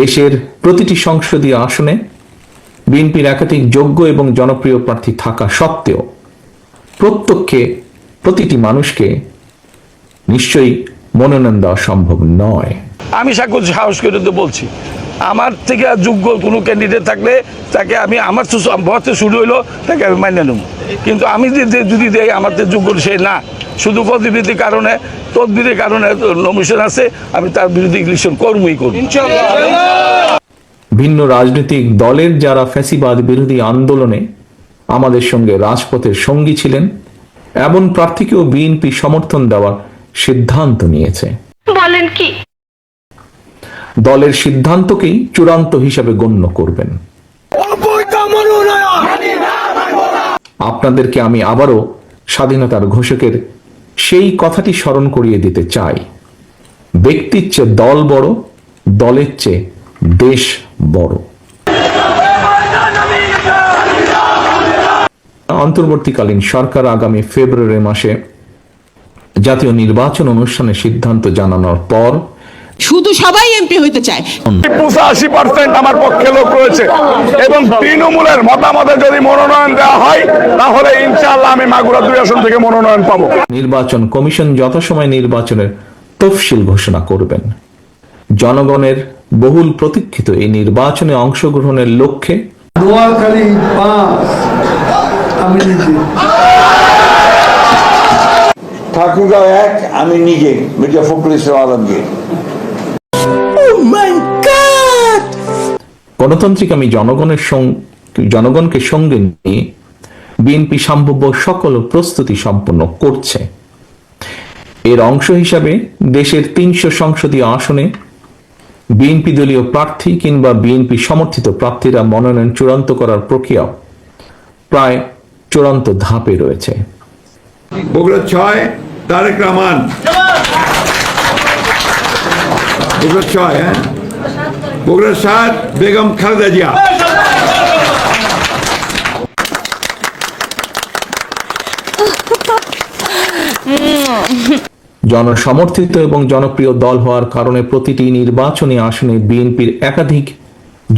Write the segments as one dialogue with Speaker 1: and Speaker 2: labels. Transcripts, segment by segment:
Speaker 1: দেশের প্রতিটি সংসদীয় আসনে বিএনপির একাধিক যোগ্য এবং জনপ্রিয় প্রার্থী থাকা সত্ত্বেও প্রত্যক্ষে প্রতিটি মানুষকে নিশ্চয়ই মনোনয়ন দেওয়া সম্ভব নয়।
Speaker 2: আমি সাক্ষর সাহস করে বলছি। আমার থেকে যোগ্য কোনো ক্যান্ডিডেট থাকলে তাকে আমি আমার তো ভরতে শুরু হইল তাকে আমি মাইনে নেব। কিন্তু আমি যদি যদি দেই আমার তো যোগ্য সে না। শুধু পদবৃত্তির কারণে তদবিরের কারণে নমিশন আছে আমি তার বিরুদ্ধে ইলেকশন করবই করব।
Speaker 1: ভিন্ন রাজনৈতিক দলের যারা ফ্যাসিবাদ বিরোধী আন্দোলনে আমাদের সঙ্গে রাজপথের সঙ্গী ছিলেন এমন প্রার্থীকেও বিএনপি সমর্থন দেওয়ার সিদ্ধান্ত নিয়েছে।
Speaker 3: বলেন কি?
Speaker 1: দলের সিদ্ধান্তকেই চূড়ান্ত হিসাবে গণ্য করবেন। আপনাদেরকে আমি আবারও স্বাধীনতার ঘোষকের সেই কথাটি স্মরণ করিয়ে দিতে চাই। ব্যক্তির চেয়ে দল বড়, দলের চেয়ে দেশ বড়। অন্তর্বর্তীকালীন সরকার আগামী ফেব্রুয়ারি মাসে জাতীয় নির্বাচন অনুষ্ঠানে সিদ্ধান্ত জানানোর পর
Speaker 4: শুধু সবাই এমপি হইতে চায়।
Speaker 2: পঁচাশি পার্সেন্ট আমার পক্ষে লোক রয়েছে। এবং তৃণমূলের মতামতে যদি মনোনয়ন দেওয়া হয় তাহলে ইনশাআল্লাহ আমি মাগুরা দুই আসন থেকে মনোনয়ন পাবো।
Speaker 1: নির্বাচন কমিশন যথাসময় নির্বাচনের তফসিল ঘোষণা করবেন। জনগণের বহুল প্রতীক্ষিত এই নির্বাচনে অংশগ্রহণের লক্ষ্যে
Speaker 5: নোয়াখালী পাঁচ আমি নিজে।
Speaker 6: ঠাকুরগাঁও এক আমি নিজে মির্জা ফখরুল ইসলাম আলমগীর।
Speaker 1: গণতান্ত্রিক আমি জনগণের জনগণকে সঙ্গে নিয়ে বিএনপি সম্ভাব্য সকল প্রস্তুতি সম্পন্ন করছে। এর অংশ হিসাবে দেশের তিনশো সংসদীয় আসনে বিএনপি দলীয় প্রার্থী কিংবা বিএনপি সমর্থিত প্রার্থীরা মনোনয়ন চূড়ান্ত করার প্রক্রিয়া প্রায় চূড়ান্ত ধাপে রয়েছে।
Speaker 6: বগুড়া ছয় তারেক রহমান। বগুড়া ছয় হ্যাঁ? বগুড়া সাত বেগম খালেদা জিয়া।
Speaker 1: জনসমর্থিত এবং জনপ্রিয় দল হওয়ার কারণে প্রতিটি নির্বাচনী আসনে বিএনপির একাধিক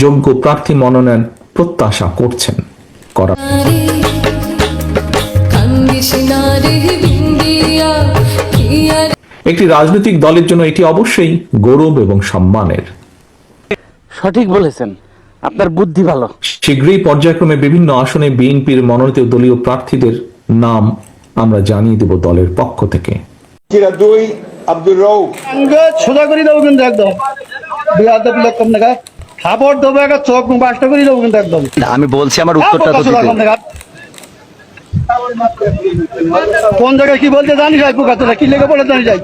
Speaker 1: যোগ্য প্রার্থী মনোনয়ন প্রত্যাশা করছেন। করা একটি রাজনৈতিক দলের জন্য এটি অবশ্যই গৌরব এবং সম্মানের।
Speaker 7: সঠিক বলেছেন। আপনার বুদ্ধি ভালো।
Speaker 1: শীঘ্রই পর্যায়ক্রমে বিভিন্ন আসনে বিএনপির মনোনীত দলীয় প্রার্থীদের নাম আমরা জানিয়ে দেব দলের পক্ষ থেকে।
Speaker 6: দুই আব্দুর রৌফ
Speaker 5: সোজা করে দেবো কিন্তু একদম। খাবার দেবো একটা চোখ মুখ করে দেবো কিন্তু একদম।
Speaker 7: আমি বলছি আমার উত্তরটা তো
Speaker 5: কোন জায়গায় কি বলতে জানি যাই পোকাতলা কি লেগে পড়ে জানি যাই।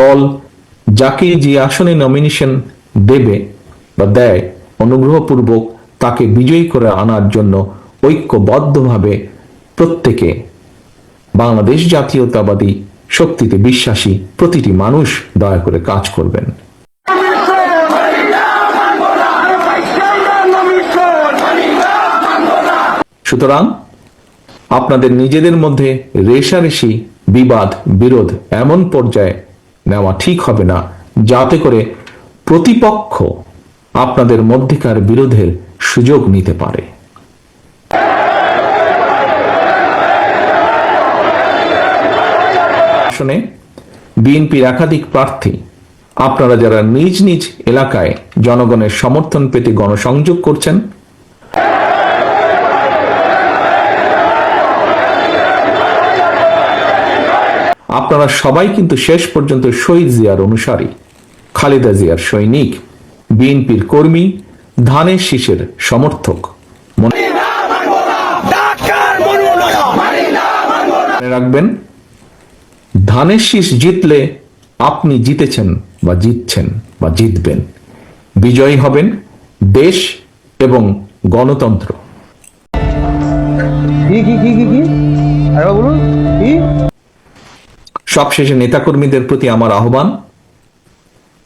Speaker 1: দল যাকে যে আসনে নমিনেশন দেবে বা দেয়, অনুগ্রহপূর্বক তাকে বিজয়ী করে আনার জন্য ঐক্যবদ্ধভাবে প্রত্যেকে বাংলাদেশ জাতীয়তাবাদী শক্তিতে বিশ্বাসী প্রতিটি মানুষ দয়া করে কাজ করবেন। সুতরাং আপনাদের নিজেদের মধ্যে রেশারেশি বিবাদ, বিরোধ এমন পর্যায়ে নেওয়া ঠিক হবে না। যাতে করে প্রতিপক্ষ আপনাদের মধ্যেকার বিরোধের সুযোগ নিতে পারে। আসনে বিএনপির একাধিক প্রার্থী, আপনারা যারা নিজ নিজ এলাকায় জনগণের সমর্থন পেতে গণসংযোগ করছেন আপনারা সবাই কিন্তু শেষ পর্যন্ত শহীদ জিয়ার অনুসারী। খালেদা জিয়ার সৈনিক, বিএনপির কর্মী, ধানের শীষের সমর্থক। মনে রাখবেন, ধানের শীষ জিতলে আপনি জিতেছেন বা জিতছেন বা জিতবেন। বিজয়ী হবেন দেশ এবং গণতন্ত্র।
Speaker 5: কি কি কি কি কি? আরে বলুন, কি?
Speaker 1: সবশেষে নেতাকর্মীদের প্রতি আমার আহ্বান।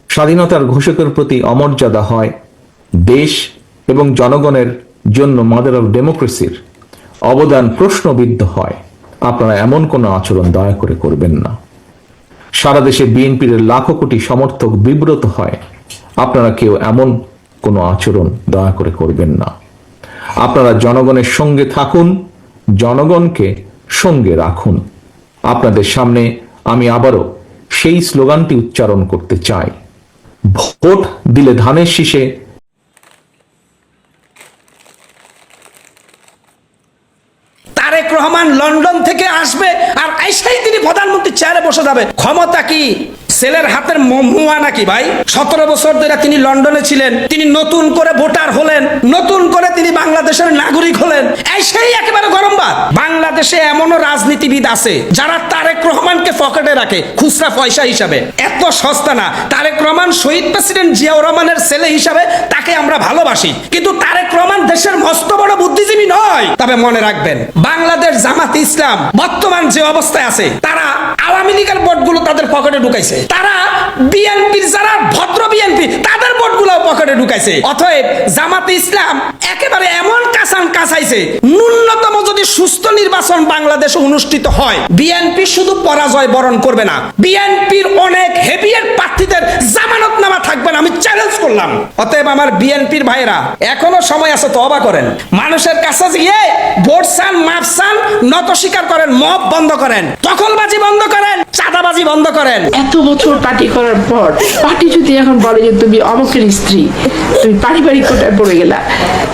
Speaker 1: স্বাধীনতার ঘোষকের প্রতি অমর্যাদা হয় দেশ এবং জনগণের জন্য মাদার অফ ডেমোক্রেসির অবদান প্রশ্নবিদ্ধ হয়। আপনারা এমন কোনো আচরণ দয়া করে করবেন না। সারা দেশে বিএনপির লাখো কোটি সমর্থক বিব্রত হয়। আপনারা কেউ এমন কোনো আচরণ দয়া করে করবেন না। আপনারা জনগণের সঙ্গে থাকুন, জনগণকে সঙ্গে রাখুন। আপনাদের সামনে আমি আবারও সেই স্লোগানটি উচ্চারণ করতে চাই। ভোট দিলে ধানের শীষে
Speaker 3: তারেক রহমান লন্ডন থেকে আসবে আর আইসাই তিনি প্রধানমন্ত্রী চেয়ারে বসে যাবে। ক্ষমতা কি? ছেলের হাতের মহুয়া নাকি ভাই? সতেরো বছর ধরে তিনি লন্ডনে ছিলেন, তিনি নতুন করে ভোটার হলেন, নতুন করে তিনি বাংলাদেশের নাগরিক হলেন এই সেই একেবারে গরম বাদ বাংলাদেশে এমনও রাজনীতিবিদ আছে যারা তারেক রহমানকে পকেটে রাখে, খুচরা পয়সা হিসাবে। এত সস্তা না। তারেক রহমান শহীদ প্রেসিডেন্ট জিয়াউর রহমানের ছেলে হিসাবে তাকে আমরা ভালোবাসি। কিন্তু তারেক রহমান দেশের মস্ত বড় বুদ্ধিজীবী নয়। তবে মনে রাখবেন, বাংলাদেশ জামাত ইসলাম বর্তমান যে অবস্থায় আছে, তারা আওয়ামী লীগের ভোটগুলো তাদের পকেটে ঢুকাইছে। তারা বিএনপির, যারা ভদ্র বিএনপি, তাদের ভোটগুলো পকেটে ঢুকাইছে। অতএব জামাত ইসলাম একেবারে এমন কাসান কাসাইছে ন্যূনতম যদি সুস্থ নির্বাচন বাংলাদেশে অনুষ্ঠিত হয়, বিএনপি শুধু পরাজয় বরণ করবে না। বিএনপির অনেক হেভিয়ার প্রার্থীদের জামানত নামা থাকবে না আমি চ্যালেঞ্জ করলাম। অতএব আমার বিএনপির ভাইরা এখনও সময় আছে তবা করেন। মানুষের কাছে গিয়ে ভোট চান মাপ চান, নত স্বীকার করেন, মব বন্ধ করেন, দখলবাজি বন্ধ করেন, চাঁদাবাজি বন্ধ করেন।
Speaker 8: এত বছর পার্টি করার পর, পার্টি যদি এখন বলে যে তুমি অমুকের স্ত্রী, তুমি পারিবারিক কোটায় পড়ে গেলা,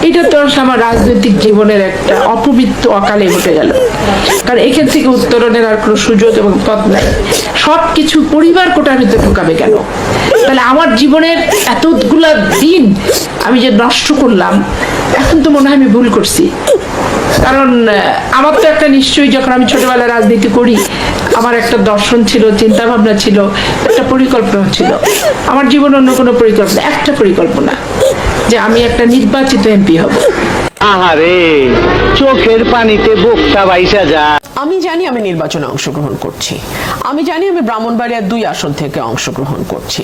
Speaker 8: এটা তো আমার রাজনৈতিক জীবনের একটা অপবিত্র অকালে ঘটে গেল। কারণ এখান থেকে উত্তরণের আর কোনো সুযোগ এবং পথ নাই। সব কিছু পরিবার কোটার ভিতরে ঢুকাবে কেন? তাহলে আমার জীবনের এতগুলা দিন আমি যে নষ্ট করলাম, এখন তো মনে হয় আমি ভুল করছি। কারণ আমার তো একটা নিশ্চয়ই যখন আমি ছোটবেলায় রাজনীতি করি, আমার একটা দর্শন ছিল চিন্তা ভাবনা ছিল, একটা পরিকল্পনা ছিল। আমার জীবন অন্য কোনো পরিকল্পনা, একটা পরিকল্পনা যে আমি একটা নির্বাচিত এমপি হব।
Speaker 7: আহারে! চোখের পানিতে বোকটা বাইসা যা।
Speaker 4: আমি জানি আমি নির্বাচনে অংশগ্রহণ করছি। আমি জানি আমি ব্রাহ্মণবাড়িয়ার দুই আসন থেকে অংশগ্রহণ করছি।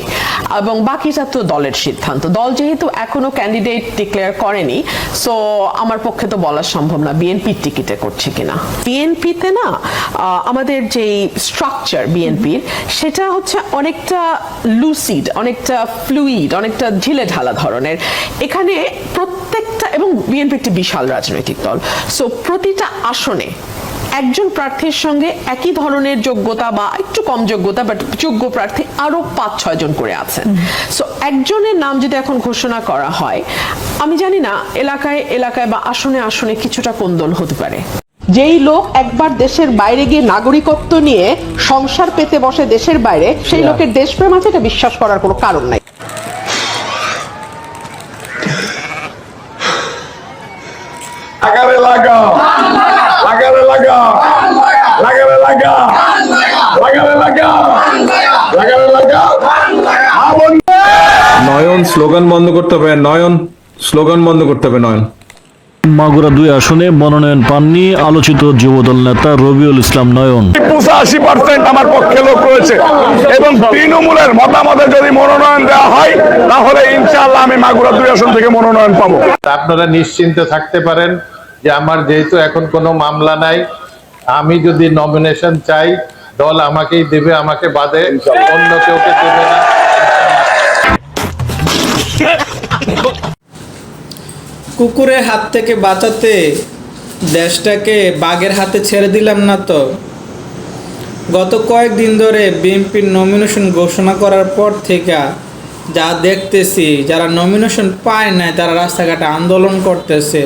Speaker 4: এবং বাকিটা তো দলের সিদ্ধান্ত। দল যেহেতু এখনও ক্যান্ডিডেট ডিক্লেয়ার করেনি সো আমার পক্ষে তো বলা সম্ভব না বিএনপির টিকিটে করছে কিনা। বিএনপিতে না আমাদের যেই স্ট্রাকচার বিএনপির সেটা হচ্ছে অনেকটা লুসিড অনেকটা ফ্লুইড অনেকটা ঢিলে ঢালা ধরনের। এখানে প্রত্যেকটা, এবং বিএনপি একটি বিশাল রাজনৈতিক দল। সো প্রতিটা আসনে একজন প্রার্থীর সঙ্গে একই ধরনের যোগ্যতা বা একটু কম যোগ্যতা বাট যোগ্য প্রার্থী আরও পাঁচ ছয় জন করে আছেন। সো একজনের নাম যদি এখন ঘোষণা করা হয় আমি জানি না এলাকায় এলাকায় বা আসনে আসনে কিছুটা কোন্দল হতে পারে। যেই লোক একবার দেশের বাইরে গিয়ে নাগরিকত্ব নিয়ে সংসার পেতে বসে দেশের বাইরে সেই লোকের দেশপ্রেম আছে এটা বিশ্বাস করার কোনো কারণ নাই
Speaker 6: লাগারে লাগা। লাগারে লাগা। লাগারে লাগা। লাগারে লাগা। লাগারে লাগা।
Speaker 1: নয়ন স্লোগান বন্ধ করতে হবে নয়ন স্লোগান বন্ধ করতে হবে নয়ন।
Speaker 9: মাগুরা দুই আসনে মনোনয়ন পাননি আলোচিত যুবদল নেতা রবিউল ইসলাম নয়ন।
Speaker 2: পঁচাশি পার্সেন্ট আমার পক্ষে লোক রয়েছে। এবং তৃণমূলের মতামতে যদি মনোনয়ন দেওয়া হয় তাহলে ইনশাআল্লাহ আমি মাগুরা দুই আসন থেকে মনোনয়ন পাবো।
Speaker 10: আপনারা নিশ্চিন্তে থাকতে পারেন। যে আমার যেহেতু এখন কোনো মামলা নাই, আমি যদি নমিনেশন চাই, দল আমাকেই দেবে, আমাকে বাদে অন্য কেউকে দেবে না।
Speaker 11: কুকুরের হাত থেকে বাঁচাতে দেশটাকে বাঘের হাতে ছেড়ে দিলাম না তো। গত কয়েকদিন ধরে বিএনপির নমিনেশন ঘোষণা করার পর থেকে যা দেখতেছি, যারা নমিনেশন পায় না তারা রাস্তাঘাটে আন্দোলন করতেছে।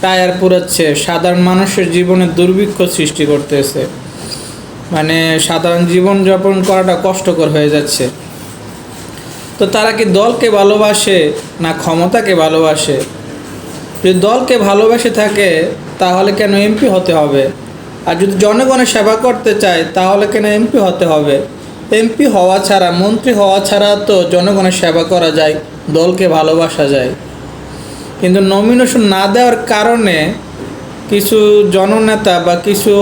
Speaker 11: টায়ার পুরাচ্ছে। সাধারণ মানুষের জীবনে দুর্ভিক্ষ সৃষ্টি করতেছে। মানে সাধারণ জীবনযাপন করাটা কষ্টকর হয়ে যাচ্ছে। তো তারা কি দলকে ভালোবাসে না ক্ষমতাকে ভালোবাসে? যদি দলকে ভালোবেসে থাকে, তাহলে কেন এমপি হতে হবে? আর যদি জনগণের সেবা করতে চায়, তাহলে কেন এমপি হতে হবে? এমপি হওয়া ছাড়া, মন্ত্রী হওয়া ছাড়া তো জনগণের সেবা করা যায়, দলকে ভালোবাসা যায়। কিন্তু নমিনেশন না দেওয়ার কারণে কিছু জননেতা বা কিছু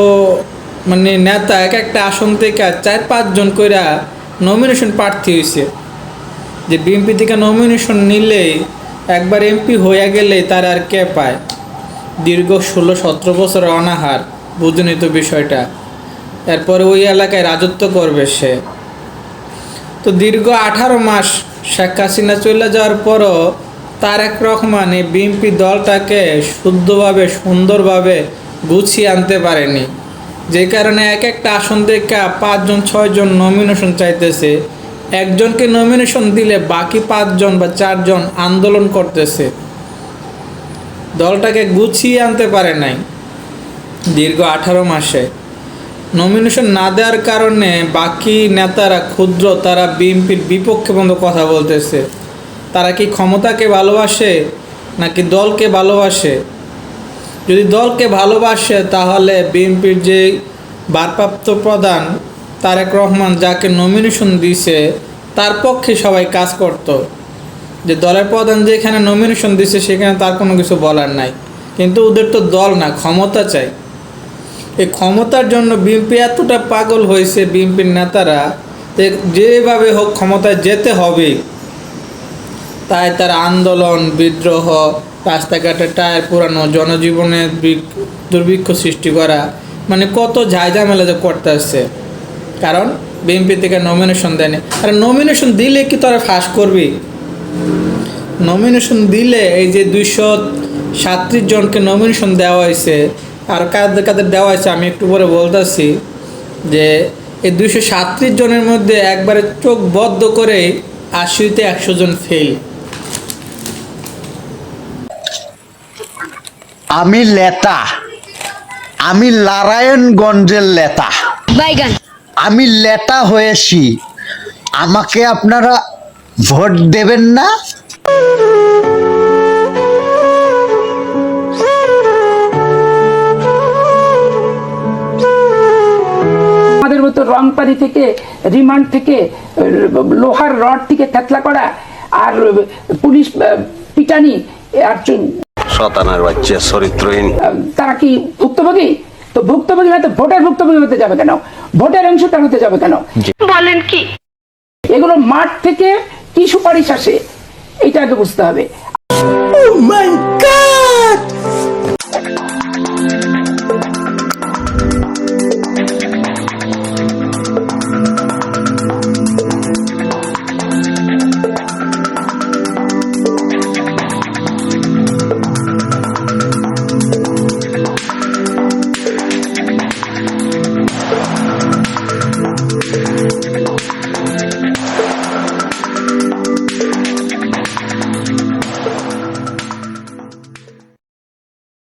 Speaker 11: মানে নেতা এক একটা আসন থেকে চার পাঁচজন কইরা নমিনেশন প্রার্থী হয়েছে যে বিএনপি থেকে নমিনেশন নিলেই একবার এমপি হয়ে গেলে তার আর কে পায়? দীর্ঘ ষোলো সতেরো বছর অনাহার বুঝুনি তো বিষয়টা। এরপরে ওই এলাকায় রাজত্ব করবে সে। তো দীর্ঘ আঠারো মাস শেখ হাসিনা চলে যাওয়ার পরও তারেক রহমান এই বিএনপি দলটাকে শুদ্ধভাবে, সুন্দরভাবে গুছিয়ে আনতে পারেনি। যে কারণে এক একটা আসন থেকে পাঁচজন, ছয়জন নমিনেশন চাইতেছে। একজনকে নমিনেশন দিলে বাকি পাঁচজন বা চারজন আন্দোলন করতেছে। দলটাকে গুছিয়ে আনতে পারে নাই দীর্ঘ আঠারো মাসে। নমিনেশন না দেওয়ার কারণে বাকি নেতারা, ক্ষুদ্র, তারা বিএনপির বিপক্ষে বন্ধ কথা বলতেছে। তারা কি ক্ষমতাকে ভালোবাসে নাকি দলকে ভালোবাসে? যদি দলকে ভালোবাসে, তাহলে বিএনপির যে ভারপ্রাপ্ত প্রধান তারেক রহমান যাকে নমিনেশন দিছে তার পক্ষে সবাই কাজ করত। যে দলের প্রধান যেখানে নমিনেশন দিছে সেখানে তার কোনো কিছু বলার নাই। কিন্তু ওদের তো দল না, ক্ষমতা চাই। এই ক্ষমতার জন্য বিএনপি এতটা পাগল হয়েছে, বিএনপির নেতারা যেভাবে হোক ক্ষমতায় যেতে হবে। তাই তার আন্দোলন, বিদ্রোহ রাস্তাঘাটে টায়ার পুরানো জনজীবনে দুর্ভিক্ষ সৃষ্টি করা মানে কত ঝামেলা যে করতে আসছে। কারণ বিএনপি থেকে নমিনেশন দেয়নি। আর নমিনেশন দিলে কি তোরা ফাঁস করবি? নমিনেশন দিলে এই যে দুইশো সাতত্রিশ জনকে নমিনেশন দেওয়া হয়েছে, আর কাদের কাদের দেওয়া হয়েছে আমি একটু পরে বলতেছি, যে এই দুইশো সাতত্রিশ জনের মধ্যে একবারে চোখ বদ্ধ করে আশিতে একশো জন ফেল
Speaker 7: আমি লেতা। আমি নারায়ণগঞ্জের লেতা।
Speaker 12: বাইগান।
Speaker 7: আমি লেতা হয়েছি। আমাকে আপনারা ভোট দেবেন না?
Speaker 8: আমাদের মতো রং পানি থেকে রিমান্ড থেকে লোহার রড থেকে থেতলা করা আর পুলিশ পিটানি আর
Speaker 7: শতানার বাচ্চা চরিত্রহীন।
Speaker 8: তারা কি ভুক্তভোগী? তো ভুক্তভোগী হয়তো ভোটের ভুক্তভোগী হতে যাবে কেন? ভোটের তার হতে যাবে কেন?
Speaker 12: বলেন কি?
Speaker 8: এগুলো মাঠ থেকে কি সুপারিশ আসে? এটা আগে বুঝতে হবে।
Speaker 3: ও মাই গড